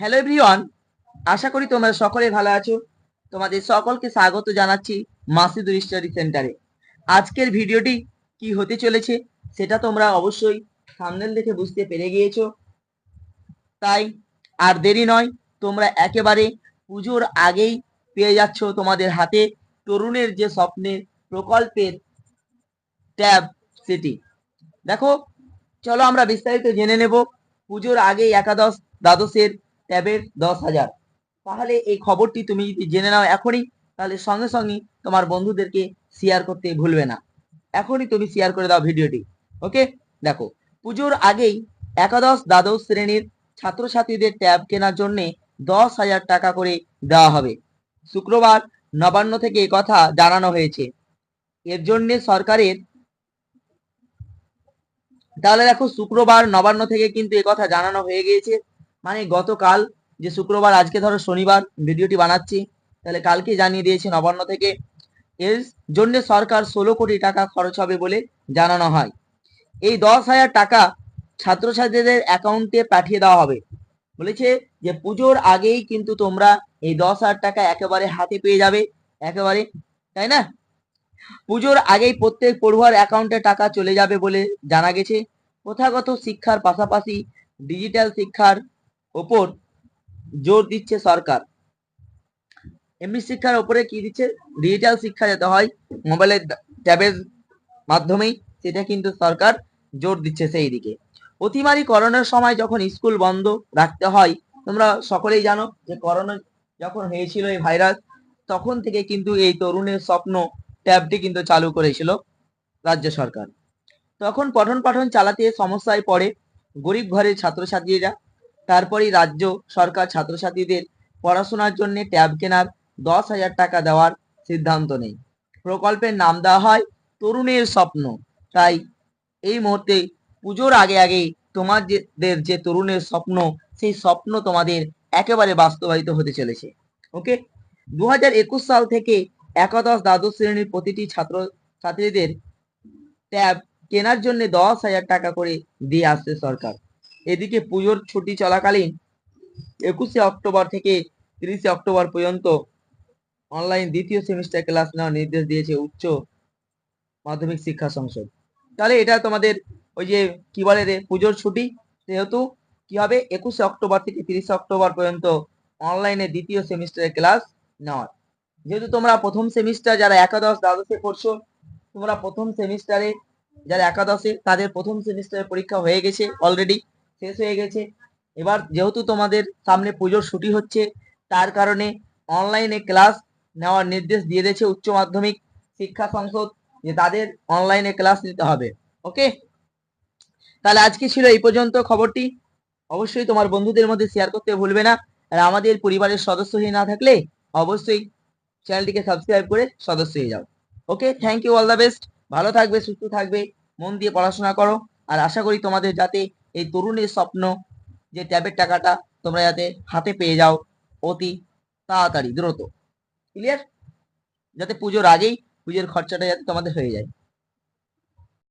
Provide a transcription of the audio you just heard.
Hello everyone আশা করি তোমরা সকলে ভালো আছো। তোমাদের সকলকে স্বাগত জানাচ্ছি মাসিদুর স্টাডি সেন্টারে আজকের ভিডিওটি কি হতে চলেছে সেটা তোমরা অবশ্যই থাম্বনেল দেখে বুঝতে পেরে গিয়েছো। তাই আর দেরি নয়, তোমরা একেবারে পুজোর আগেই পেয়ে যাচ্ছ তোমাদের হাতে তরুণের যে স্বপ্নের প্রকল্পের ট্যাব সেটি। দেখো, চলো আমরা বিস্তারিত জেনে নেব। পুজোর আগেই একাদশ দ্বাদশের ট্যাবের দশ হাজার। তাহলে এই খবরটি তুমি যদি জেনে নাও এখনই, তাহলে সঙ্গে সঙ্গে তোমার বন্ধুদেরকে শেয়ার করতে ভুলবে না। এখনই তুমি শেয়ার করে দাও ভিডিওটি। ওকে দেখো, পুজোর আগেই একাদশ দ্বাদশ শ্রেণির ছাত্রছাত্রীদের ট্যাব কেনার জন্য দশ হাজার টাকা করে দেওয়া হবে। শুক্রবার নবান্ন থেকে কথা জানানো হয়েছে। এর জন্য সরকারের তাহলে দেখো, শুক্রবার নবান্ন থেকে কিন্তু কথা জানানো হয়ে গিয়েছে। মানে গতকাল যে শুক্রবার, আজকে ধরো শনিবার ভিডিওটি বানাচ্ছি, তাহলে কালকে জানিয়ে দিয়েছে নবান্ন থেকে। এর জন্য সরকার ষোলো কোটি টাকা খরচ হবে বলে জানানো হয়। এই দশ হাজার টাকা ছাত্রছাত্রীদের অ্যাকাউন্টে পাঠিয়ে দেওয়া হবে। বলেছে যে পুজোর আগেই কিন্তু তোমরা এই দশ হাজার টাকা একেবারে হাতে পেয়ে যাবে, একেবারে, তাই না? পুজোর আগেই প্রত্যেক পড়ুয়ার অ্যাকাউন্টে টাকা চলে যাবে বলে জানা গেছে। প্রথাগত শিক্ষার পাশাপাশি ডিজিটাল শিক্ষার ওপর জোর দিচ্ছে সরকার। এমনি শিক্ষার ওপরে কি দিচ্ছে? ডিজিটাল শিক্ষা যাতে হয় মোবাইলের ট্যাবের মাধ্যমেই, সেটা কিন্তু সরকার জোর দিচ্ছে সেই দিকে। অতিমারি করোনার সময় যখন স্কুল বন্ধ রাখতে হয়, তোমরা সকলেই জানো যে করোনা যখন হয়েছিল এই ভাইরাস, তখন থেকে কিন্তু এই তরুণের স্বপ্ন ট্যাবটি কিন্তু চালু করেছিল রাজ্য সরকার। তখন পঠন পাঠন চালাতে সমস্যায় পড়ে গরিব ঘরের ছাত্রছাত্রীরা তারপরেই রাজ্য সরকার ছাত্রছাত্রীদের পড়াশোনার জন্য ট্যাব কেনার দশ হাজার টাকা দেওয়ার সিদ্ধান্ত নেই প্রকল্পের নাম দেওয়া হয় তরুণের স্বপ্ন। তাই এই মুহূর্তে পুজোর আগে আগেই তোমাদের যে তরুণের স্বপ্ন, সেই স্বপ্ন তোমাদের একেবারে বাস্তবায়িত হতে চলেছে। ওকে দু হাজার একুশ সাল থেকে একাদশ দ্বাদশ শ্রেণির প্রতিটি ছাত্র ছাত্রীদের ট্যাব কেনার জন্য দশ হাজার টাকা করে দিয়ে আসছে সরকার। এদিকে পুজোর ছুটি চলাকালীন একুশে অক্টোবর থেকে তিরিশে অক্টোবর পর্যন্ত অনলাইন দ্বিতীয় সেমিস্টার ক্লাস নেওয়ার নির্দেশ দিয়েছে উচ্চ মাধ্যমিক শিক্ষা সংসদ। তাহলে এটা তোমাদের ওই যে কি বলে রে, পুজোর ছুটি? সেহেতু কি হবে? একুশে অক্টোবর থেকে তিরিশে অক্টোবর পর্যন্ত অনলাইনে দ্বিতীয় সেমিস্টারের ক্লাস নেওয়ার। যেহেতু তোমরা প্রথম সেমিস্টার যারা একাদশ, দ্বাদশে পড়ছো, তোমরা প্রথম সেমিস্টারে যারা একাদশে, তাদের প্রথম সেমিস্টারের পরীক্ষা হয়ে গেছে অলরেডি শেষ হয়ে গেছে। এবার যেহেতু তোমাদের সামনে পুজোর ছুটি হচ্ছে, তার কারণে অনলাইনে ক্লাস নেওয়ার নির্দেশ দিয়ে দিয়েছে উচ্চ মাধ্যমিক শিক্ষা সংসদ যে তাদের অনলাইনে ক্লাস নিতে হবে। ওকে তাহলে আজকে ছিল এই পর্যন্ত খবরটি। অবশ্যই তোমার বন্ধুদের মধ্যে শেয়ার করতে ভুলবে না। আর আমাদের পরিবারের সদস্য হয়ে না থাকলে অবশ্যই চ্যানেলটিকে সাবস্ক্রাইব করে সদস্য হয়ে যাও। Okay thank you all the best ভালো থাকবে, সুস্থ থাকবে, মন দিয়ে পড়াশোনা করো। আর আশা করি তোমাদের যাতে এই তরুণের স্বপ্ন যে ট্যাবের টাকাটা তোমরা যাতে হাতে পেয়ে যাও অতি তাড়াতাড়ি, দ্রুত। ক্লিয়ার যাতে পুজোর আগেই পুজোর খরচাটা যাতে তোমাদের হয়ে যায়।